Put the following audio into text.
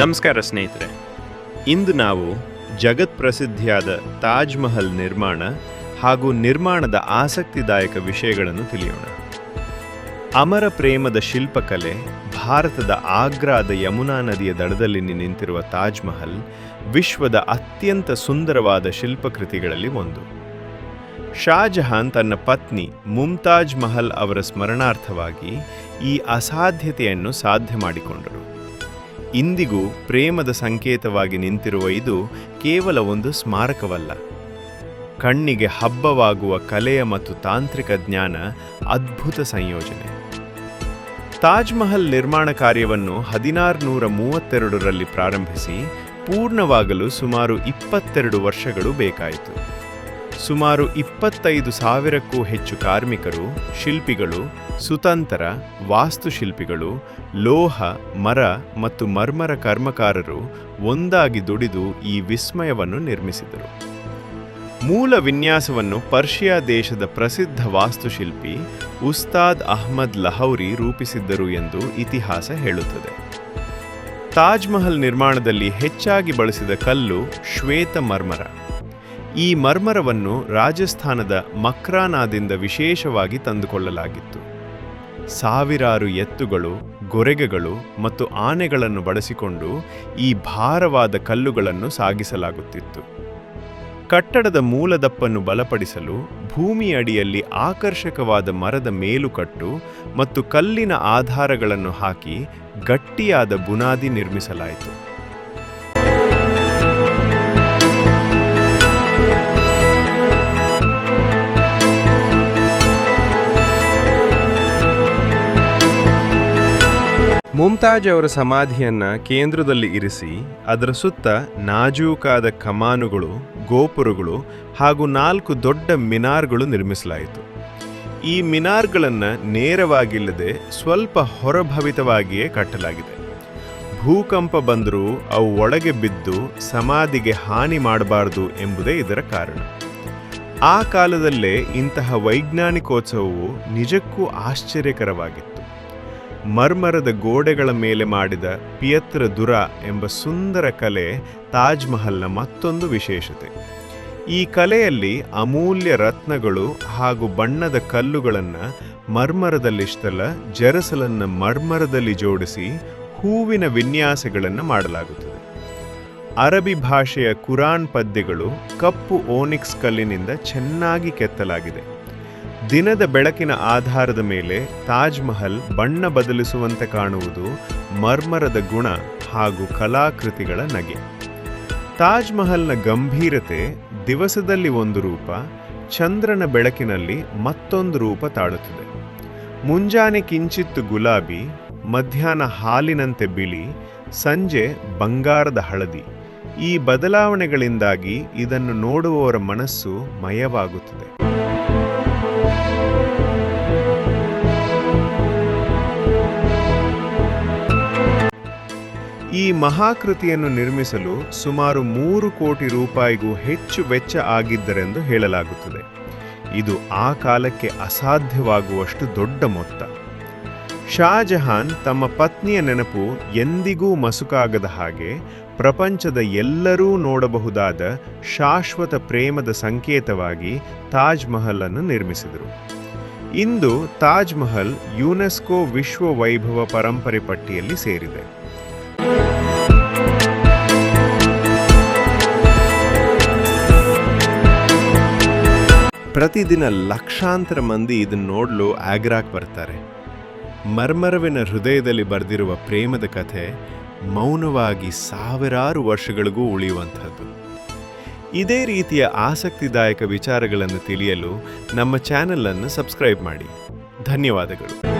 ನಮಸ್ಕಾರ ಸ್ನೇಹಿತರೆ. ಇಂದು ನಾವು ಜಗತ್ ಪ್ರಸಿದ್ಧಿಯಾದ ತಾಜ್ ಮಹಲ್ ನಿರ್ಮಾಣ ಹಾಗೂ ನಿರ್ಮಾಣದ ಆಸಕ್ತಿದಾಯಕ ವಿಷಯಗಳನ್ನು ತಿಳಿಯೋಣ. ಅಮರ ಪ್ರೇಮದ ಶಿಲ್ಪಕಲೆ, ಭಾರತದ ಆಗ್ರಾದ ಯಮುನಾ ನದಿಯ ದಡದಲ್ಲಿ ನಿಂತಿರುವ ತಾಜ್ ಮಹಲ್, ವಿಶ್ವದ ಅತ್ಯಂತ ಸುಂದರವಾದ ಶಿಲ್ಪಕೃತಿಗಳಲ್ಲಿ ಒಂದು. ಶಾಜಹಾನ್ ತನ್ನ ಪತ್ನಿ ಮುಮ್ತಾಜ್ ಮಹಲ್ ಅವರ ಸ್ಮರಣಾರ್ಥವಾಗಿ ಈ ಅಸಾಧ್ಯತೆಯನ್ನು ಸಾಧ್ಯ ಮಾಡಿಕೊಂಡರು. ಇಂದಿಗೂ ಪ್ರೇಮದ ಸಂಕೇತವಾಗಿ ನಿಂತಿರುವ ಇದು ಕೇವಲ ಒಂದು ಸ್ಮಾರಕವಲ್ಲ. ಕಣ್ಣಿಗೆ ಹಬ್ಬವಾಗುವ ಕಲೆಯ ಮತ್ತು ತಾಂತ್ರಿಕ ಜ್ಞಾನ ಅದ್ಭುತ ಸಂಯೋಜನೆ. ತಾಜ್ ಮಹಲ್ ನಿರ್ಮಾಣ ಕಾರ್ಯವನ್ನು ಹದಿನಾರುನೂರ ಮೂವತ್ತೆರಡರಲ್ಲಿ ಪ್ರಾರಂಭಿಸಿ, ಪೂರ್ಣವಾಗಲು ಸುಮಾರು ಇಪ್ಪತ್ತೆರಡು ವರ್ಷಗಳು ಬೇಕಾಯಿತು. ಸುಮಾರು ಇಪ್ಪತ್ತೈದು ಸಾವಿರಕ್ಕೂ ಹೆಚ್ಚು ಕಾರ್ಮಿಕರು, ಶಿಲ್ಪಿಗಳು, ಸುತಂತ್ರ, ವಾಸ್ತುಶಿಲ್ಪಿಗಳು, ಲೋಹ, ಮರ ಮತ್ತು ಮರ್ಮರ ಕರ್ಮಕಾರರು ಒಂದಾಗಿ ದುಡಿದು ಈ ವಿಸ್ಮಯವನ್ನು ನಿರ್ಮಿಸಿದರು. ಮೂಲ ವಿನ್ಯಾಸವನ್ನು ಪರ್ಷಿಯಾ ದೇಶದ ಪ್ರಸಿದ್ಧ ವಾಸ್ತುಶಿಲ್ಪಿ ಉಸ್ತಾದ್ ಅಹ್ಮದ್ ಲಹೌರಿ ರೂಪಿಸಿದ್ದರು ಎಂದು ಇತಿಹಾಸ ಹೇಳುತ್ತದೆ. ತಾಜ್ ಮಹಲ್ ನಿರ್ಮಾಣದಲ್ಲಿ ಹೆಚ್ಚಾಗಿ ಬಳಸಿದ ಕಲ್ಲು ಶ್ವೇತ ಮರ್ಮರ. ಈ ಮರ್ಮರವನ್ನು ರಾಜಸ್ಥಾನದ ಮಕ್ರಾನಾದಿಂದ ವಿಶೇಷವಾಗಿ ತಂದುಕೊಳ್ಳಲಾಗಿತ್ತು. ಸಾವಿರಾರು ಎತ್ತುಗಳು, ಗೊರೆಗೆಗಳು ಮತ್ತು ಆನೆಗಳನ್ನು ಬಳಸಿಕೊಂಡು ಈ ಭಾರವಾದ ಕಲ್ಲುಗಳನ್ನು ಸಾಗಿಸಲಾಗುತ್ತಿತ್ತು. ಕಟ್ಟಡದ ಮೂಲದಪ್ಪನ್ನು ಬಲಪಡಿಸಲು ಭೂಮಿಯಡಿಯಲ್ಲಿ ಆಕರ್ಷಕವಾದ ಮರದ ಮೇಲುಕಟ್ಟು ಮತ್ತು ಕಲ್ಲಿನ ಆಧಾರಗಳನ್ನು ಹಾಕಿ ಗಟ್ಟಿಯಾದ ಬುನಾದಿ ನಿರ್ಮಿಸಲಾಯಿತು. ಮುಮ್ತಾಜ್ ಅವರ ಸಮಾಧಿಯನ್ನ ಕೇಂದ್ರದಲ್ಲಿ ಇರಿಸಿ, ಅದರ ಸುತ್ತ ನಾಜೂಕಾದ ಕಮಾನುಗಳು, ಗೋಪುರಗಳು ಹಾಗೂ ನಾಲ್ಕು ದೊಡ್ಡ ಮಿನಾರ್ಗಳು ನಿರ್ಮಿಸಲಾಯಿತು. ಈ ಮಿನಾರ್ಗಳನ್ನು ನೇರವಾಗಿಲ್ಲದೆ ಸ್ವಲ್ಪ ಹೊರಭವಿತವಾಗಿಯೇ ಕಟ್ಟಲಾಗಿದೆ. ಭೂಕಂಪ ಬಂದರೂ ಅವು ಒಳಗೆ ಬಿದ್ದು ಸಮಾಧಿಗೆ ಹಾನಿ ಮಾಡಬಾರದು ಎಂಬುದೇ ಇದರ ಕಾರಣ. ಆ ಕಾಲದಲ್ಲೇ ಇಂತಹ ವೈಜ್ಞಾನಿಕೋತ್ಸವವು ನಿಜಕ್ಕೂ ಆಶ್ಚರ್ಯಕರವಾಗಿತ್ತು ಮರ್ಮರದ ಗೋಡೆಗಳ ಮೇಲೆ ಮಾಡಿದ ಪಿಯತ್ರ ದುರ ಎಂಬ ಸುಂದರ ಕಲೆ ತಾಜ್ ಮಹಲ್ನ ಮತ್ತೊಂದು ವಿಶೇಷತೆ. ಈ ಕಲೆಯಲ್ಲಿ ಅಮೂಲ್ಯ ರತ್ನಗಳು ಹಾಗೂ ಬಣ್ಣದ ಕಲ್ಲುಗಳನ್ನು ಮರ್ಮರದಲ್ಲಿಷ್ಟಲ್ಲ, ಜರಸಲನ್ನು ಮರ್ಮರದಲ್ಲಿ ಜೋಡಿಸಿ ಹೂವಿನ ವಿನ್ಯಾಸಗಳನ್ನು ಮಾಡಲಾಗುತ್ತದೆ. ಅರಬಿ ಭಾಷೆಯ ಕುರಾನ್ ಪದ್ಯಗಳು ಕಪ್ಪು ಓನಿಕ್ಸ್ ಕಲ್ಲಿನಿಂದ ಚೆನ್ನಾಗಿ ಕೆತ್ತಲಾಗಿದೆ. ದಿನದ ಬೆಳಕಿನ ಆಧಾರದ ಮೇಲೆ ತಾಜ್ ಮಹಲ್ ಬಣ್ಣ ಬದಲಿಸುವಂತೆ ಕಾಣುವುದು ಮರ್ಮರದ ಗುಣ ಹಾಗೂ ಕಲಾಕೃತಿಗಳ ನಗೆ. ತಾಜ್ ಮಹಲ್ನ ಗಂಭೀರತೆ ದಿವಸದಲ್ಲಿ ಒಂದು ರೂಪ, ಚಂದ್ರನ ಬೆಳಕಿನಲ್ಲಿ ಮತ್ತೊಂದು ರೂಪ ತಾಳುತ್ತದೆ. ಮುಂಜಾನೆ ಕಿಂಚಿತ್ತು ಗುಲಾಬಿ, ಮಧ್ಯಾಹ್ನ ಹಾಲಿನಂತೆ ಬಿಳಿ, ಸಂಜೆ ಬಂಗಾರದ ಹಳದಿ. ಈ ಬದಲಾವಣೆಗಳಿಂದಾಗಿ ಇದನ್ನು ನೋಡುವವರ ಮನಸ್ಸು ಮಯವಾಗುತ್ತದೆ. ಈ ಮಹಾಕೃತಿಯನ್ನು ನಿರ್ಮಿಸಲು ಸುಮಾರು ಮೂರು ಕೋಟಿ ರೂಪಾಯಿಗೂ ಹೆಚ್ಚು ವೆಚ್ಚ ಆಗಿದ್ದರೆಂದು ಹೇಳಲಾಗುತ್ತದೆ. ಇದು ಆ ಕಾಲಕ್ಕೆ ಅಸಾಧ್ಯವಾಗುವಷ್ಟು ದೊಡ್ಡ ಮೊತ್ತ. ಶಾಜಹಾನ್ ತಮ್ಮ ಪತ್ನಿಯ ನೆನಪು ಎಂದಿಗೂ ಮಸುಕಾಗದ ಹಾಗೆ ಪ್ರಪಂಚದ ಎಲ್ಲರೂ ನೋಡಬಹುದಾದ ಶಾಶ್ವತ ಪ್ರೇಮದ ಸಂಕೇತವಾಗಿ ತಾಜ್ ಮಹಲ್ ಅನ್ನು ನಿರ್ಮಿಸಿದರು. ಇಂದು ತಾಜ್ ಮಹಲ್ ಯುನೆಸ್ಕೋ ವಿಶ್ವ ವೈಭವ ಪರಂಪರೆ ಪಟ್ಟಿಯಲ್ಲಿ ಸೇರಿದೆ. ಪ್ರತಿದಿನ ಲಕ್ಷಾಂತರ ಮಂದಿ ಇದನ್ನು ನೋಡಲು ಆಗ್ರಾಕ್ ಬರ್ತಾರೆ. ಮರ್ಮರವಿನ ಹೃದಯದಲ್ಲಿ ಬರೆದಿರುವ ಪ್ರೇಮದ ಕಥೆ ಮೌನವಾಗಿ ಸಾವಿರಾರು ವರ್ಷಗಳಿಗೂ ಉಳಿಯುವಂಥದ್ದು. ಇದೇ ರೀತಿಯ ಆಸಕ್ತಿದಾಯಕ ವಿಚಾರಗಳನ್ನು ತಿಳಿಯಲು ನಮ್ಮ ಚಾನೆಲ್ ಅನ್ನು ಸಬ್ಸ್ಕ್ರೈಬ್ ಮಾಡಿ. ಧನ್ಯವಾದಗಳು.